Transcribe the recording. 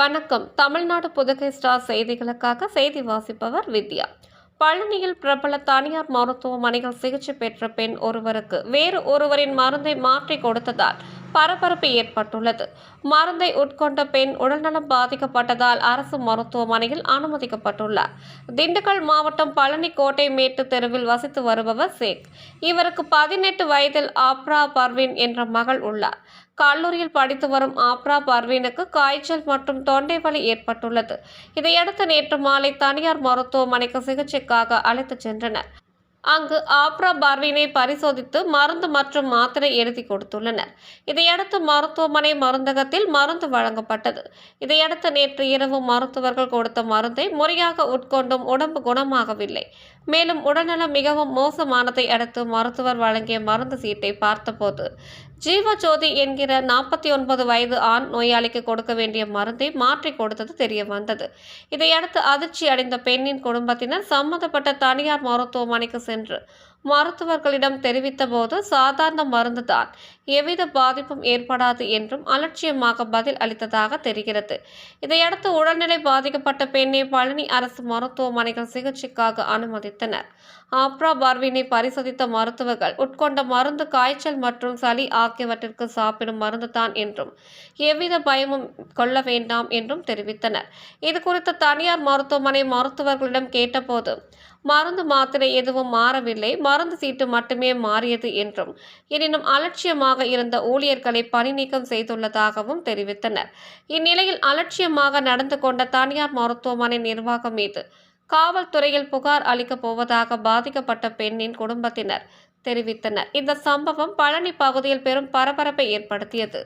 வணக்கம். தமிழ்நாடு புதுகை ஸ்டார் செய்திகளுக்காக செய்தி வாசிப்பவர் வித்யா. பழனியில் பிரபல தனியார் மருத்துவமனையில் சிகிச்சை பெற்ற பெண் ஒருவருக்கு வேறு ஒருவரின் மருந்தை மாற்றி கொடுத்ததால் பரபரப்பு ஏற்பட்டுள்ளது. மருந்தை உட்கொண்ட பெண் உடல்நலம் பாதிக்கப்பட்டதால் அரசு மருத்துவமனையில் அனுமதிக்கப்பட்டுள்ளார். திண்டுக்கல் மாவட்டம் பழனி கோட்டை மேட்டு தெருவில் வசித்து வருபவர் சேக். இவருக்கு பதினெட்டு வயதில் ஆப்ரா பர்வின் என்ற மகள் உள்ளார். கல்லூரியில் படித்து வரும் ஆப்ரா பர்வீனுக்கு காய்ச்சல் மற்றும் தொண்டை வலி ஏற்பட்டுள்ளது. இதையடுத்து நேற்று மாலை தனியார் மருத்துவமனைக்கு சிகிச்சைக்காக அழைத்துச் சென்றனர். அங்கு ஆப்ரா பார்வினை பரிசோதித்து மருந்து மற்றும் மாத்திரை எழுதி கொடுத்துள்ளனர். இதையடுத்து மருத்துவமனை மருந்தகத்தில் மருந்து வழங்கப்பட்டது. இதையடுத்து நேற்று இரவு மருத்துவர்கள் கொடுத்த மருந்தை முறையாக உட்கொண்டும் உடம்பு குணமாகவில்லை. மேலும் உடல்நலம் மிகவும் மோசமானதை அடுத்து மருத்துவர் வழங்கிய மருந்து சீட்டை பார்த்தபோது ஜீவஜோதி என்கிற நாற்பத்தி ஒன்பது வயது ஆண் நோயாளிக்கு கொடுக்க வேண்டிய மருந்தை மாற்றி கொடுத்தது தெரிய வந்தது இதையடுத்து அதிர்ச்சி அடைந்த பெண்ணின் குடும்பத்தினர் சம்பந்தப்பட்ட தனியார் மருத்துவமனைக்கு சென்று மருத்துவர்களிடம் தெரிவித்தபோது சாதாரண மருந்து தான் எவ்வித பாதிப்பும் ஏற்படாது என்றும் அலட்சியமாக பதில் அளித்ததாக தெரிகிறது. இதையடுத்து உடல்நிலை பாதிக்கப்பட்ட பெண்ணை பழனி அரசு மருத்துவமனைகள் சிகிச்சைக்காக அனுமதித்தனர். ஆப்ரா பார்வினை பரிசோதித்த மருத்துவர்கள் உட்கொண்ட மருந்து காய்ச்சல் மற்றும் சளி ஆகியவற்றிற்கு சாப்பிடும் மருந்து தான் என்றும் எவ்வித பயமும் கொள்ள வேண்டாம் என்றும் தெரிவித்தனர். இது குறித்து தனியார் மருத்துவமனை மருத்துவர்களிடம் கேட்டபோது மருந்து மாத்திரை எதுவும் மாறவில்லை. மருந்து சீட்டு மட்டுமே மாறியது என்றும் எனினும் அலட்சியமாக இருந்த ஊழியர்களை பணி நீக்கம் செய்துள்ளதாகவும் தெரிவித்தனர். இந்நிலையில் அலட்சியமாக நடந்து கொண்ட தனியார் மருத்துவமனை நிர்வாகம் மீது காவல்துறையில் புகார் அளிக்கப் போவதாக பாதிக்கப்பட்ட பெண்ணின் குடும்பத்தினர் தெரிவித்தனர். இந்த சம்பவம் பழனி பகுதியில் பெரும் பரபரப்பை ஏற்படுத்தியது.